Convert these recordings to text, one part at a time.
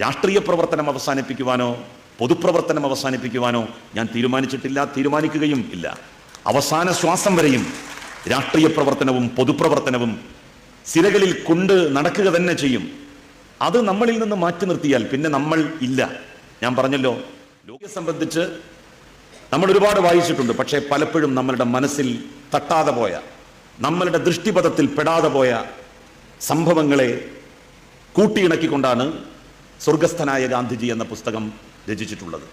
രാഷ്ട്രീയ പ്രവർത്തനം അവസാനിപ്പിക്കുവാനോ പൊതുപ്രവർത്തനം അവസാനിപ്പിക്കുവാനോ ഞാൻ തീരുമാനിച്ചിട്ടില്ല തീരുമാനിക്കുകയും ഇല്ല. അവസാന ശ്വാസം വരെയും രാഷ്ട്രീയ പ്രവർത്തനവും പൊതുപ്രവർത്തനവും സിരകളിൽ കൊണ്ട് നടക്കുക തന്നെ ചെയ്യും. അത് നമ്മളിൽ നിന്ന് മാറ്റി നിർത്തിയാൽ പിന്നെ നമ്മൾ ഇല്ല. ഞാൻ പറഞ്ഞല്ലോ ലോകത്തെ സംബന്ധിച്ച് നമ്മൾ ഒരുപാട് വായിച്ചിട്ടുണ്ട് പക്ഷേ പലപ്പോഴും നമ്മളുടെ മനസ്സിൽ തട്ടാതെ പോയ നമ്മളുടെ ദൃഷ്ടിപഥത്തിൽ പെടാതെ പോയ സംഭവങ്ങളെ കൂട്ടിയിണക്കിക്കൊണ്ടാണ് സ്വർഗസ്ഥനായ ഗാന്ധിജി എന്ന പുസ്തകം രചിച്ചിട്ടുള്ളത്.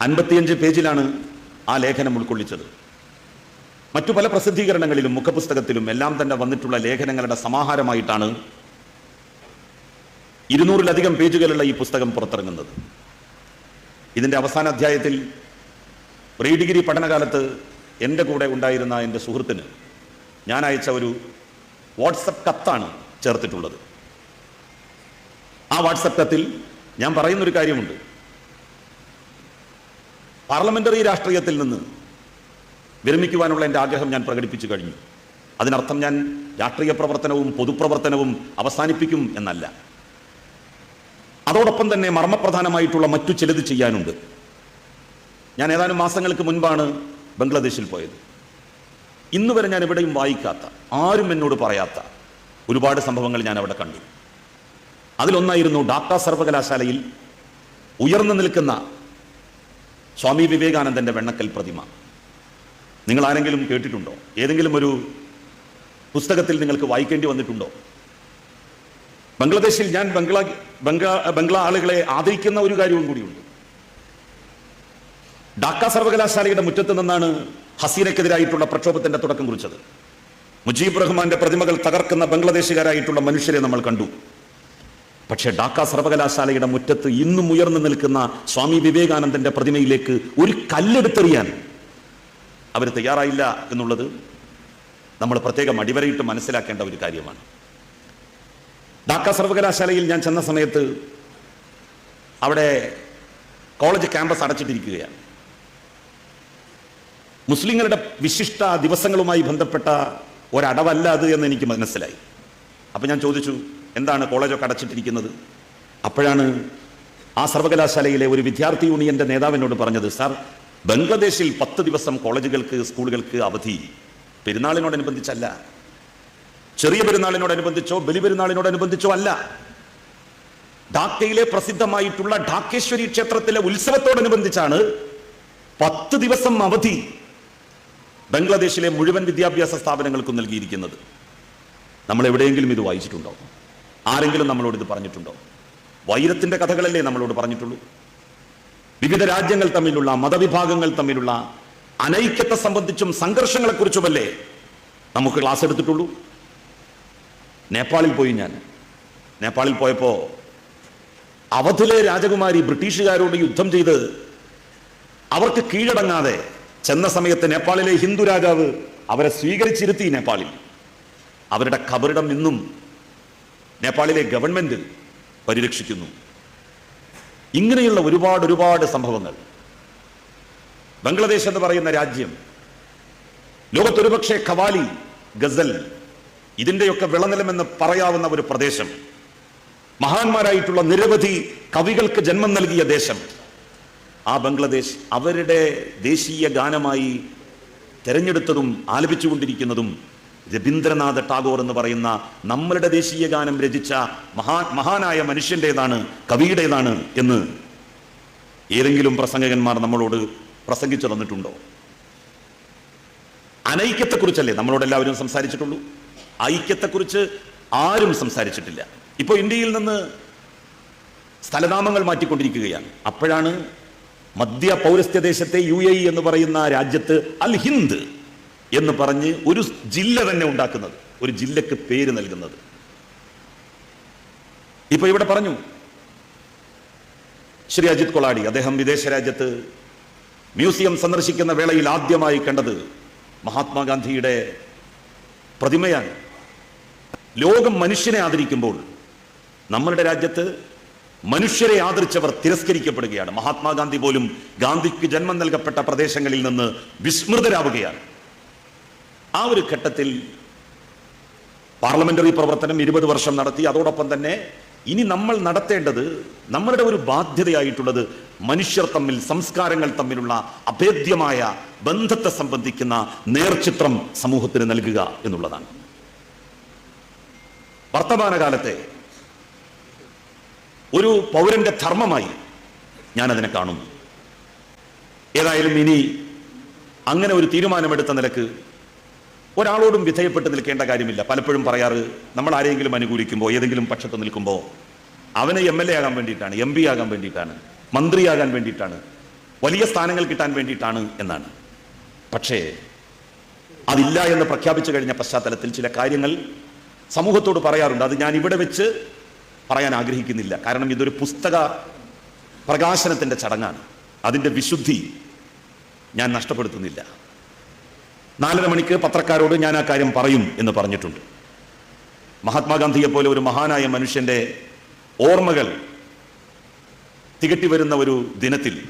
അൻപത്തിയഞ്ച് പേജിലാണ് ആ ലേഖനം ഉൾക്കൊള്ളിച്ചത്. മറ്റു പല പ്രസിദ്ധീകരണങ്ങളിലും മുഖപുസ്തകത്തിലും എല്ലാം തന്നെ വന്നിട്ടുള്ള ലേഖനങ്ങളുടെ സമാഹാരമായിട്ടാണ് ഇരുന്നൂറിലധികം പേജുകളുള്ള ഈ പുസ്തകം പുറത്തിറങ്ങുന്നത്. ഇതിന്റെ അവസാന അധ്യായത്തിൽ പ്രീ ഡിഗ്രി പഠനകാലത്ത് എന്റെ കൂടെ ഉണ്ടായിരുന്ന എന്റെ സുഹൃത്തിന് ഞാൻ അയച്ച ഒരു വാട്സപ്പ് കത്താണ് ചേർത്തിട്ടുള്ളത്. ആ വാട്സപ്പ് കത്തിൽ ഞാൻ പറയുന്നൊരു കാര്യമുണ്ട്. പാർലമെന്ററി രാഷ്ട്രീയത്തിൽ നിന്ന് വിരമിക്കുവാനുള്ള എന്റെ ആഗ്രഹം ഞാൻ പ്രകടിപ്പിച്ചു കഴിഞ്ഞു. അതിനർത്ഥം ഞാൻ രാഷ്ട്രീയ പ്രവർത്തനവും പൊതുപ്രവർത്തനവും അവസാനിപ്പിക്കും എന്നല്ല. അതോടൊപ്പം തന്നെ മർമ്മപ്രധാനമായിട്ടുള്ള മറ്റു ചിലത് ചെയ്യാനുണ്ട്. ഞാൻ ഏതാനും മാസങ്ങൾക്ക് മുൻപാണ് ബംഗ്ലാദേശിൽ പോയത്. ഇന്നുവരെ ഞാൻ എവിടെയും വായിക്കാത്ത ആരും എന്നോട് പറയാത്ത ഒരുപാട് സംഭവങ്ങൾ ഞാൻ അവിടെ കണ്ടു. അതിലൊന്നായിരുന്നു ഡാക്ടർ സർവകലാശാലയിൽ ഉയർന്നു നിൽക്കുന്ന സ്വാമി വിവേകാനന്ദന്റെ വെണ്ണക്കൽ പ്രതിമ. നിങ്ങൾ ആരെങ്കിലും കേട്ടിട്ടുണ്ടോ? ഏതെങ്കിലും ഒരു പുസ്തകത്തിൽ നിങ്ങൾക്ക് വായിക്കേണ്ടി വന്നിട്ടുണ്ടോ? ബംഗ്ലാദേശിൽ ഞാൻ ബംഗ്ലാ ബംഗ്ലാ ബംഗ്ലാ ആളുകളെ ആദരിക്കുന്ന ഒരു കാര്യവും കൂടിയുണ്ട്. ഡാക്ക സർവകലാശാലയുടെ മുറ്റത്ത് നിന്നാണ് ഹസീനക്കെതിരായിട്ടുള്ള പ്രക്ഷോഭത്തിന്റെ തുടക്കം കുറിച്ചത്. മുജീബ് റഹ്മാന്റെ പ്രതിമകൾ തകർക്കുന്ന ബംഗ്ലാദേശുകാരായിട്ടുള്ള മനുഷ്യരെ നമ്മൾ കണ്ടു. പക്ഷേ ഡാക്ക സർവകലാശാലയുടെ മുറ്റത്ത് ഇന്നും ഉയർന്നു നിൽക്കുന്ന സ്വാമി വിവേകാനന്ദന്റെ പ്രതിമയിലേക്ക് ഒരു കല്ലെടുത്തെറിയാൻ അവർ തയ്യാറായില്ല എന്നുള്ളത് നമ്മൾ പ്രത്യേകം അടിവരയിട്ട് മനസ്സിലാക്കേണ്ട ഒരു കാര്യമാണ്. ഡാക്ക സർവകലാശാലയിൽ ഞാൻ ചെന്ന സമയത്ത് അവിടെ കോളേജ് ക്യാമ്പസ് അടച്ചിട്ടിരിക്കുകയാണ്. മുസ്ലിങ്ങളുടെ വിശിഷ്ട ദിവസങ്ങളുമായി ബന്ധപ്പെട്ട ഒരടവല്ല അത് എന്ന് എനിക്ക് മനസ്സിലായി. അപ്പം ഞാൻ ചോദിച്ചു എന്താണ് കോളേജൊക്കെ അടച്ചിട്ടിരിക്കുന്നത്? അപ്പോഴാണ് ആ സർവകലാശാലയിലെ ഒരു വിദ്യാർത്ഥി യൂണിയന്റെ നേതാവിനോട് പറഞ്ഞത് സാർ ബംഗ്ലാദേശിൽ പത്ത് ദിവസം കോളേജുകൾക്ക് സ്കൂളുകൾക്ക് അവധി. പെരുന്നാളിനോടനുബന്ധിച്ചല്ല. ചെറിയ പെരുന്നാളിനോടനുബന്ധിച്ചോ ബലി പെരുന്നാളിനോടനുബന്ധിച്ചോ അല്ല. ഢാക്കയിലെ പ്രസിദ്ധമായിട്ടുള്ള ഢാക്കേശ്വരി ക്ഷേത്രത്തിലെ ഉത്സവത്തോടനുബന്ധിച്ചാണ് പത്ത് ദിവസം അവധി ബംഗ്ലാദേശിലെ മുഴുവൻ വിദ്യാഭ്യാസ സ്ഥാപനങ്ങൾക്കും നൽകിയിരിക്കുന്നത്. നമ്മൾ എവിടെയെങ്കിലും ഇത് വായിച്ചിട്ടുണ്ടോ? ആരെങ്കിലും നമ്മളോട് ഇത് പറഞ്ഞിട്ടുണ്ടോ? വൈരത്തിന്റെ കഥകളല്ലേ നമ്മളോട് പറഞ്ഞിട്ടുള്ളൂ. വിവിധ രാജ്യങ്ങൾ തമ്മിലുള്ള മതവിഭാഗങ്ങൾ തമ്മിലുള്ള അനൈക്യത്തെ സംബന്ധിച്ചും സംഘർഷങ്ങളെക്കുറിച്ചുമല്ലേ നമുക്ക് ക്ലാസ് എടുത്തിട്ടുള്ളൂ? നേപ്പാളിൽ പോയി ഞാൻ. നേപ്പാളിൽ പോയപ്പോൾ അവധിലെ രാജകുമാരി ബ്രിട്ടീഷുകാരോട് യുദ്ധം ചെയ്ത് അവർക്ക് കീഴടങ്ങാതെ ചെന്ന സമയത്ത് നേപ്പാളിലെ ഹിന്ദു രാജാവ് അവരെ സ്വീകരിച്ചിരുത്തി നേപ്പാളിൽ. അവരുടെ കബറിടം ഇന്നും നേപ്പാളിലെ ഗവൺമെന്റ് പരിരക്ഷിക്കുന്നു. ഇങ്ങനെയുള്ള ഒരുപാട് ഒരുപാട് സംഭവങ്ങൾ. ബംഗ്ലാദേശ് എന്ന് പറയുന്ന രാജ്യം ലോകത്തൊരുപക്ഷെ ഖവാലി ഗസൽ ഇതിന്റെയൊക്കെ വിളനിലമെന്ന് പറയാവുന്ന ഒരു പ്രദേശം മഹാന്മാരായിട്ടുള്ള നിരവധി കവികൾക്ക് ജന്മം നൽകിയ ദേശം ആ ബംഗ്ലാദേശ് അവരുടെ ദേശീയ ഗാനമായി തെരഞ്ഞെടുത്തതും ആലപിച്ചുകൊണ്ടിരിക്കുന്നതും രവീന്ദ്രനാഥ ടാഗോർ എന്ന് പറയുന്ന നമ്മളുടെ ദേശീയ ഗാനം രചിച്ച മഹാ മഹാനായ മനുഷ്യന്റെതാണ് കവിയുടേതാണ് എന്ന് ഏതെങ്കിലും പ്രസംഗകന്മാർ നമ്മളോട് പ്രസംഗിച്ചു തന്നിട്ടുണ്ടോ? അനൈക്യത്തെക്കുറിച്ചല്ലേ നമ്മളോട് എല്ലാവരും സംസാരിച്ചിട്ടുള്ളൂ. ഐക്യത്തെക്കുറിച്ച് ആരും സംസാരിച്ചിട്ടില്ല. ഇപ്പോൾ ഇന്ത്യയിൽ നിന്ന് സ്ഥലനാമങ്ങൾ മാറ്റിക്കൊണ്ടിരിക്കുകയാണ്. അപ്പോഴാണ് മധ്യ പൗരസ്ത്യ ദേശത്തെ യു എ ഇ എന്ന് പറയുന്ന രാജ്യത്ത് അൽ ഹിന്ദ് എന്ന് പറഞ്ഞ് ഒരു ജില്ല തന്നെ ഉണ്ടാക്കുന്നത് ഒരു ജില്ലക്ക് പേര് നൽകുന്നത്. ഇപ്പൊ ഇവിടെ പറഞ്ഞു ശ്രീ അജിത് കൊളാടി അദ്ദേഹം വിദേശ രാജ്യത്ത് മ്യൂസിയം സന്ദർശിക്കുന്ന വേളയിൽ ആദ്യമായി കണ്ടത് മഹാത്മാഗാന്ധിയുടെ പ്രതിമയാണ്. ലോകം മനുഷ്യനെ ആദരിക്കുമ്പോൾ നമ്മളുടെ രാജ്യത്ത് മനുഷ്യരെ ആദരിച്ചവർ തിരസ്കരിക്കപ്പെടുകയാണ്. മഹാത്മാഗാന്ധി പോലും ഗാന്ധിക്ക് ജന്മം നൽകപ്പെട്ട പ്രദേശങ്ങളിൽ നിന്ന് വിസ്മൃതരാവുകയാണ്. ആ ഒരു ഘട്ടത്തിൽ പാർലമെന്ററി പ്രവർത്തനം ഇരുപത് വർഷം നടത്തി. അതോടൊപ്പം തന്നെ ഇനി നമ്മൾ നടത്തേണ്ടത് നമ്മളുടെ ഒരു ബാധ്യതയായിട്ടുള്ളത് മനുഷ്യർ തമ്മിൽ സംസ്കാരങ്ങൾ തമ്മിലുള്ള അഭേദ്യമായ ബന്ധത്തെ സംബന്ധിക്കുന്ന നേർചിത്രം സമൂഹത്തിന് നൽകുക എന്നുള്ളതാണ്. വർത്തമാനകാലത്തെ ഒരു പൗരന്റെ ധർമ്മമായി ഞാനതിനെ കാണുന്നു. ഏതായാലും ഇനി അങ്ങനെ ഒരു തീരുമാനമെടുത്ത നിലയ്ക്ക് ഒരാളോടും വിധേയപ്പെട്ട് നിൽക്കേണ്ട കാര്യമില്ല. പലപ്പോഴും പറയാറ് നമ്മൾ ആരെങ്കിലും അനുകൂലിക്കുമ്പോൾ ഏതെങ്കിലും പക്ഷത്ത് നിൽക്കുമ്പോൾ അവന് എം എൽ എ ആകാൻ വേണ്ടിയിട്ടാണ് എം പി ആകാൻ വേണ്ടിയിട്ടാണ് മന്ത്രിയാകാൻ വേണ്ടിയിട്ടാണ് വലിയ സ്ഥാനങ്ങൾ കിട്ടാൻ വേണ്ടിയിട്ടാണ് എന്നാണ്. പക്ഷേ അതില്ല എന്ന് പ്രഖ്യാപിച്ചു കഴിഞ്ഞ പശ്ചാത്തലത്തിൽ ചില കാര്യങ്ങൾ സമൂഹത്തോട് പറയാറുണ്ട്. അത് ഞാൻ ഇവിടെ വെച്ച് പറയാൻ ആഗ്രഹിക്കുന്നില്ല. കാരണം ഇതൊരു പുസ്തക പ്രകാശനത്തിന്റെ ചടങ്ങാണ്. അതിന്റെ വിശുദ്ധി ഞാൻ നഷ്ടപ്പെടുത്തുന്നില്ല. നാലര മണിക്ക് പത്രക്കാരോട് ഞാൻ ആ കാര്യം പറയും എന്ന് പറഞ്ഞിട്ടുണ്ട്. മഹാത്മാഗാന്ധിയെ പോലെ ഒരു മഹാനായ മനുഷ്യന്റെ ഓർമ്മകൾ തികട്ടി വരുന്ന ഒരു ദിനത്തിൽ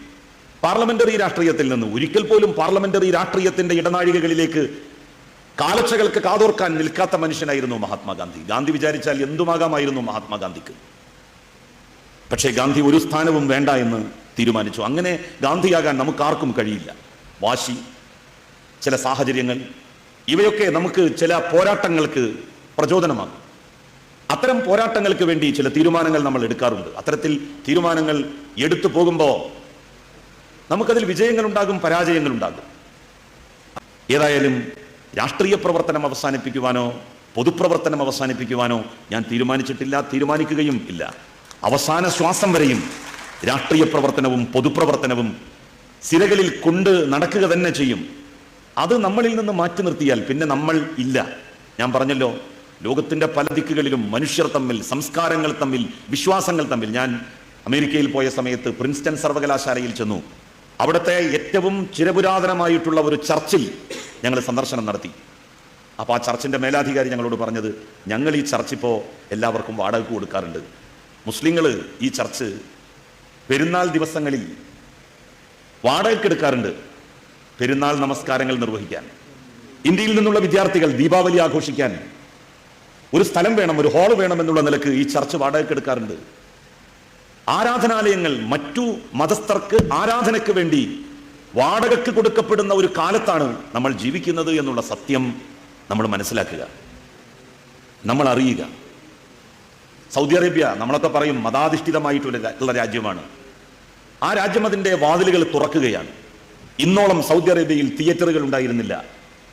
പാർലമെന്ററി രാഷ്ട്രീയത്തിൽ നിന്ന് ഒരിക്കൽ പോലും പാർലമെന്ററി രാഷ്ട്രീയത്തിന്റെ ഇടനാഴികകളിലേക്ക് കാലക്ഷകൾക്ക് കാതോർക്കാൻ നിൽക്കാത്ത മനുഷ്യനായിരുന്നു മഹാത്മാഗാന്ധി. ഗാന്ധി വിചാരിച്ചാൽ എന്തുമാകാമായിരുന്നു മഹാത്മാഗാന്ധിക്ക്? പക്ഷേ ഗാന്ധി ഒരു സ്ഥാനവും വേണ്ട എന്ന് തീരുമാനിച്ചു. അങ്ങനെ ഗാന്ധിയാകാൻ നമുക്കാർക്കും കഴിയില്ല. വാശി ചില സാഹചര്യങ്ങൾ ഇവയൊക്കെ നമുക്ക് ചില പോരാട്ടങ്ങൾക്ക് പ്രചോദനമാകും. അത്തരം പോരാട്ടങ്ങൾക്ക് വേണ്ടി ചില തീരുമാനങ്ങൾ നമ്മൾ എടുക്കാറുണ്ട്. അത്തരത്തിൽ തീരുമാനങ്ങൾ എടുത്തു പോകുമ്പോൾ നമുക്കതിൽ പരാജയങ്ങൾ ഉണ്ടാകും ഏതായാലും രാഷ്ട്രീയ പ്രവർത്തനം അവസാനിപ്പിക്കുവാനോ പൊതുപ്രവർത്തനം അവസാനിപ്പിക്കുവാനോ ഞാൻ തീരുമാനിച്ചിട്ടില്ല തീരുമാനിക്കുകയും ഇല്ല. അവസാന ശ്വാസം വരെയും രാഷ്ട്രീയ പ്രവർത്തനവും പൊതുപ്രവർത്തനവും സിരകളിൽ കൊണ്ട് നടക്കുക തന്നെ ചെയ്യും. അത് നമ്മളിൽ നിന്ന് മാറ്റി നിർത്തിയാൽ പിന്നെ നമ്മൾ ഇല്ല. ഞാൻ പറഞ്ഞല്ലോ ലോകത്തിന്റെ പല ദിക്കുകളിലും മനുഷ്യർ തമ്മിൽ സംസ്കാരങ്ങൾ തമ്മിൽ വിശ്വാസങ്ങൾ തമ്മിൽ. ഞാൻ അമേരിക്കയിൽ പോയ സമയത്ത് പ്രിൻസ്റ്റൺ സർവകലാശാലയിൽ ചെന്നു. അവിടുത്തെ ഏറ്റവും ചിരപുരാതനമായിട്ടുള്ള ഒരു ചർച്ചിൽ ഞങ്ങൾ സന്ദർശനം നടത്തി. അപ്പോൾ ആ ചർച്ചിന്റെ മേലാധികാരി ഞങ്ങളോട് പറഞ്ഞത് ഞങ്ങൾ ഈ ചർച്ച് ഇപ്പോൾ എല്ലാവർക്കും വാടകയ്ക്ക് കൊടുക്കാറുണ്ട്. മുസ്ലിങ്ങൾ ഈ ചർച്ച് പെരുന്നാൾ ദിവസങ്ങളിൽ വാടകയ്ക്ക് എടുക്കാറുണ്ട്. പെരുന്നാൾ നമസ്കാരങ്ങൾ നിർവഹിക്കാൻ ഇന്ത്യയിൽ നിന്നുള്ള വിദ്യാർത്ഥികൾ ദീപാവലി ആഘോഷിക്കാൻ ഒരു സ്ഥലം വേണം ഒരു ഹാൾ വേണം എന്നുള്ള നിലയ്ക്ക് ഈ ചർച്ച് വാടകയ്ക്ക് എടുക്കാറുണ്ട്. ആരാധനാലയങ്ങൾ മറ്റു മതസ്ഥർക്ക് ആരാധനയ്ക്ക് വേണ്ടി വാടകയ്ക്ക് കൊടുക്കപ്പെടുന്ന ഒരു കാലത്താണ് നമ്മൾ ജീവിക്കുന്നത് എന്നുള്ള സത്യം നമ്മൾ മനസ്സിലാക്കുക നമ്മൾ അറിയുക. സൗദി അറേബ്യ നമ്മളൊക്കെ പറയും മതാധിഷ്ഠിതമായിട്ടുള്ള രാജ്യമാണ്. ആ രാജ്യം അതിന്റെ വാതിലുകൾ തുറക്കുകയാണ്. ഇന്നോളം സൗദി അറേബ്യയിൽ തിയേറ്ററുകൾ ഉണ്ടായിരുന്നില്ല.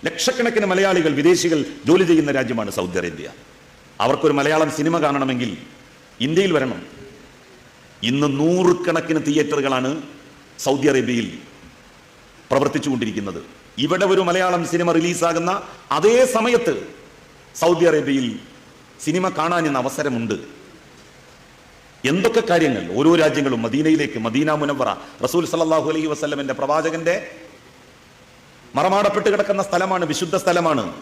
ലക്ഷക്കണക്കിന് മലയാളികൾ വിദേശികൾ ജോലി ചെയ്യുന്ന രാജ്യമാണ് സൗദി അറേബ്യ. അവർക്കൊരു മലയാളം സിനിമ കാണണമെങ്കിൽ ഇന്ത്യയിൽ വരണം. ഇന്ന് നൂറുകണക്കിന് തിയേറ്ററുകളാണ് സൗദി അറേബ്യയിൽ പ്രവർത്തിച്ചുകൊണ്ടിരിക്കുന്നത്. ഇവിടെ ഒരു മലയാളം സിനിമ റിലീസാകുന്ന അതേ സമയത്ത് സൗദി അറേബ്യയിൽ സിനിമ കാണാൻ ഇന്ന് അവസരമുണ്ട്. എന്തൊക്കെ കാര്യങ്ങൾ? ഓരോ രാജ്യങ്ങളും മദീനയിലേക്ക് മദീന മുനവറ റസൂൽ സല്ലല്ലാഹു അലൈഹി വസ്ലമിന്റെ പ്രവാചകന്റെ മറമാടപ്പെട്ട് കിടക്കുന്ന സ്ഥലമാണ് വിശുദ്ധ സ്ഥലമാണ്.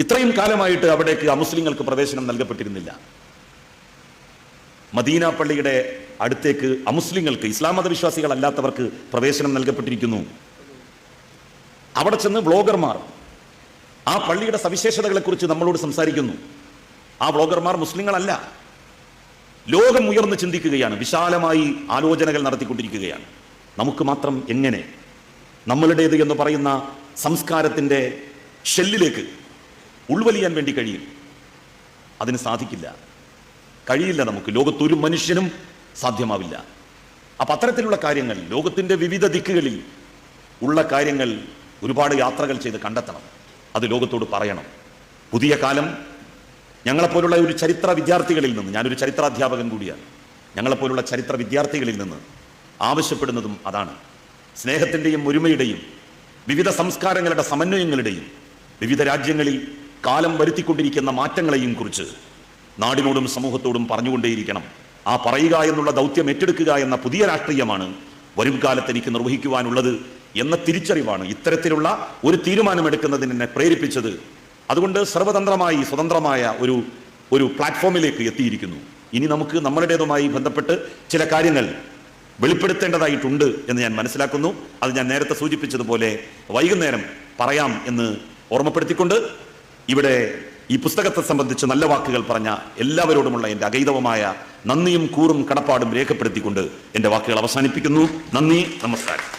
ഇത്രയും കാലമായിട്ട് അവിടേക്ക് അമുസ്ലിങ്ങൾക്ക് പ്രവേശനം നൽകപ്പെട്ടിരുന്നില്ല. മദീന പള്ളിയുടെ അടുത്തേക്ക് അമുസ്ലിങ്ങൾക്ക് ഇസ്ലാം മതവിശ്വാസികൾ അല്ലാത്തവർക്ക് പ്രവേശനം നൽകപ്പെട്ടിരിക്കുന്നു. അവിടെ ചെന്ന് വ്ളോഗർമാർ ആ പള്ളിയുടെ സവിശേഷതകളെ കുറിച്ച് നമ്മളോട് സംസാരിക്കുന്നു. ആ വ്ളോഗർമാർ മുസ്ലിങ്ങളല്ല. ലോകം ഉയർന്ന് ചിന്തിക്കുകയാണ്. വിശാലമായി ആലോചനകൾ നടത്തിക്കൊണ്ടിരിക്കുകയാണ്. നമുക്ക് മാത്രം എങ്ങനെ നമ്മളുടേത് എന്ന് പറയുന്ന സംസ്കാരത്തിന്റെ ഷെല്ലിലേക്ക് ഉൾവലിയാൻ വേണ്ടി കഴിയും? അതിന് സാധിക്കില്ല. കഴിയില്ല നമുക്ക്. ലോകത്തൊരു മനുഷ്യനും സാധ്യമാവില്ല. അപ്പം അത്തരത്തിലുള്ള കാര്യങ്ങൾ ലോകത്തിന്റെ വിവിധ ദിക്കുകളിൽ ഉള്ള കാര്യങ്ങൾ ഒരുപാട് യാത്രകൾ ചെയ്ത് കണ്ടെത്തണം. അത് ലോകത്തോട് പറയണം. പുതിയ കാലം ഞങ്ങളെപ്പോലുള്ള ഒരു ചരിത്ര വിദ്യാർത്ഥികളിൽ നിന്ന് ഞാനൊരു ചരിത്രാധ്യാപകൻ കൂടിയാണ് ഞങ്ങളെപ്പോലുള്ള ചരിത്ര വിദ്യാർത്ഥികളിൽ നിന്ന് ആവശ്യപ്പെടുന്നതും അതാണ്. സ്നേഹത്തിന്റെയും ഒരുമയുടെയും വിവിധ സംസ്കാരങ്ങളുടെ സമന്വയങ്ങളുടെയും വിവിധ രാജ്യങ്ങളിൽ കാലം വരുത്തിക്കൊണ്ടിരിക്കുന്ന മാറ്റങ്ങളെയും കുറിച്ച് നാടിനോടും സമൂഹത്തോടും പറഞ്ഞുകൊണ്ടേയിരിക്കണം. ആ പറയുക എന്നുള്ള ദൗത്യം ഏറ്റെടുക്കുക എന്ന പുതിയ രാഷ്ട്രീയമാണ് വരും കാലത്ത് എനിക്ക് നിർവഹിക്കുവാനുള്ളത് എന്ന തിരിച്ചറിവാണ് ഇത്തരത്തിലുള്ള ഒരു തീരുമാനമെടുക്കുന്നതിന് എന്നെ പ്രേരിപ്പിച്ചത് അതുകൊണ്ട് സർവതന്ത്രമായി സ്വതന്ത്രമായ ഒരു ഒരു പ്ലാറ്റ്ഫോമിലേക്ക് എത്തിയിരിക്കുന്നു. ഇനി നമുക്ക് നമ്മളുടേതുമായി ബന്ധപ്പെട്ട് ചില കാര്യങ്ങൾ വെളിപ്പെടുത്തേണ്ടതായിട്ടുണ്ട് എന്ന് ഞാൻ മനസ്സിലാക്കുന്നു. അത് ഞാൻ നേരത്തെ സൂചിപ്പിച്ചതുപോലെ വൈകുന്നേരം പറയാം എന്ന് ഓർമ്മപ്പെടുത്തിക്കൊണ്ട് ഇവിടെ ഈ പുസ്തകത്തെ സംബന്ധിച്ച് നല്ല വാക്കുകൾ പറഞ്ഞ എല്ലാവരോടുമുള്ള എന്റെ അഗൈതവമായ നന്ദിയും കൂറും കടപ്പാടും രേഖപ്പെടുത്തിക്കൊണ്ട് എന്റെ വാക്കുകൾ അവസാനിപ്പിക്കുന്നു. നന്ദി നമസ്കാരം.